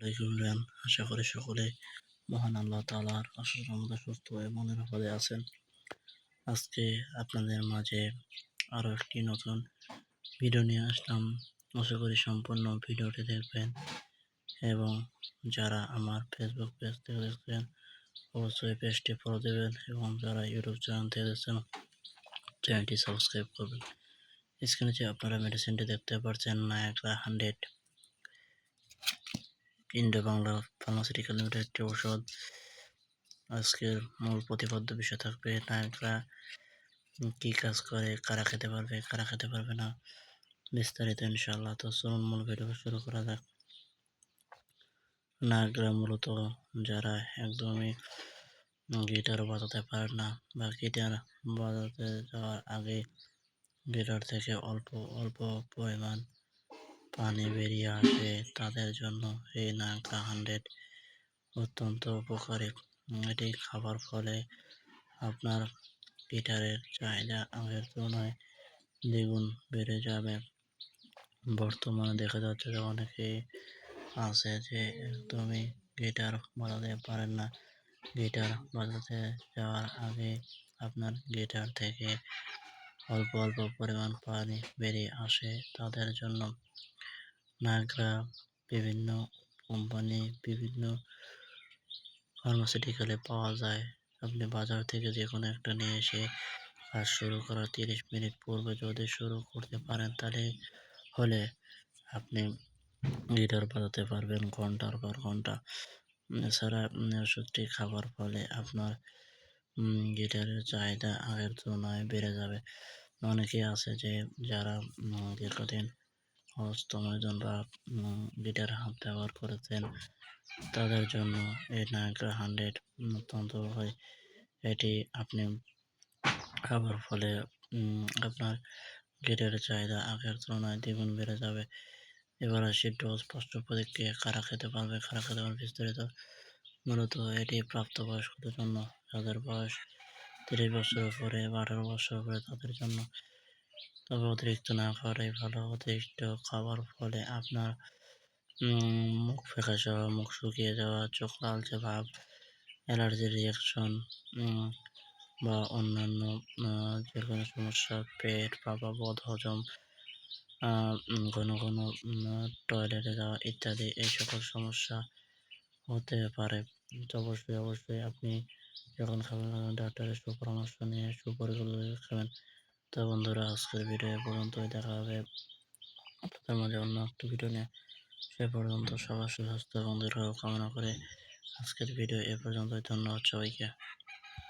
আলাইকুম আশা করি সকলে মহান আল্লাহ তালার রহমতে সুস্থ হয়ে মনের পদে আছেন। আজকে আপনাদের মাঝে আরও একটি নতুন ভিডিও নিয়ে আসলাম। আশা করি সম্পূর্ণ ভিডিওটি দেখবেন এবং যারা আমার ফেসবুক পেজ থেকে দেখছেন, অবশ্যই পেজটি ফলো দেবেন এবং যারা ইউটিউব চ্যানেল থেকে দেখছেন চ্যানেলটি সাবস্ক্রাইব করবেন। স্ক্রিনে যে আপনারা মেডিসিনটি দেখতে পাচ্ছেন Niagara hundred Indo Bangla pharmaceutical limited একটি ঔষধ। আজকের মূল প্রতিপাদ্য বিষয় থাকবে, নায়করা কী কাজ করে, কারা খেতে পারবে, কারা খেতে পারবে না, বিস্তারিত ইনশাল্লাহ তো চলুন মূল ভিডিও শুরু করা যাক। নায়করা মূলত যারা একদমই গিটার বাজাতে পারে না বা গিটার বাজাতে যাওয়ার আগে গিটার থেকে অল্প অল্প পরিমাণ পানি বেরিয়ে আসে। তাদের জন্য এই নাকা হান্ড্রেড অত্যন্ত উপকারী। এটি খাবার ফলে আপনার গিটারের চাহিদা আগের তুলনায় দ্বিগুণ বেড়ে যাবে। বর্তমানে দেখা যাচ্ছে যে অনেকেই আছে যে একদমই গিটার বাজাতে পারেন না। গিটার বাজাতে যাওয়ার আগে আপনার গিটার থেকে অল্প অল্প পরিমাণ পানি বেরিয়ে আসে তাদের জন্য। নাগরা বিভিন্ন কোম্পানি বিভিন্ন ফার্মাসিউটিক্যালে পাওয়া যায়। আপনি বাজার থেকে যে কোনো একটা নিয়ে এসে কাজ শুরু করার তিরিশ মিনিট পূর্বে যদি শুরু করতে পারেন, তাহলে হলে আপনি গিটার বাজাতে পারবেন ঘণ্টার পর ঘণ্টা। এছাড়া ওষুধটি খাবার ফলে আপনার গিটারের চাহিদা আগের তুলনায় বেড়ে যাবে। অনেকেই আছে যে, যারা দীর্ঘদিন হস্তমৈদন বা গিটার হাত ব্যবহার করেছেন। তাদের জন্য এই নায়গ্রা হান্ড্রেড অত্যন্ত হয় এটি আপনি খাবার ফলে আপনার গিটারের চাহিদা আগের তুলনায় দ্বিগুণ বেড়ে যাবে। এবার আসি ডোজ, স্পষ্ট প্রতিক্রিয়া, কারা খেতে পারবে, কারা খেতে পারবে বিস্তারিত। মূলত এটি প্রাপ্তবয়স্কদের জন্য। যাদের বয়স তিরিশ বছর উপরে বা আঠারো বছর পরে তাদের জন্য তবে অতিরিক্ত না খাওয়াটাই ভালো। অতিরিক্ত খাওয়ার ফলে আপনার মুখ ফেঁকা যাওয়া, মুখ শুকিয়ে যাওয়া, চোখ লালচে ভাব অ্যালার্জির রিয়াকশন বা অন্যান্য যে কোনো সমস্যা, পেট বা বদ, হজম ঘন ঘন টয়লেটে যাওয়া ইত্যাদি এই সকল সমস্যা হতে পারে। অবশ্যই অবশ্যই আপনি যখন খাবেন ডাক্তারের সুপরামর্শ নিয়ে সুপরিকল্পিত খাবেন। তো বন্ধুরা, আজকের ভিডিও পর্যন্তই, দেখা হবে আপনাদের মাঝে অন্য একটি ভিডিও নিয়ে। সে পর্যন্ত সবার সুস্বাস্থ্য এবং কামনা করে আজকের ভিডিও এ পর্যন্তই, ধন্যবাদ সবাইকে।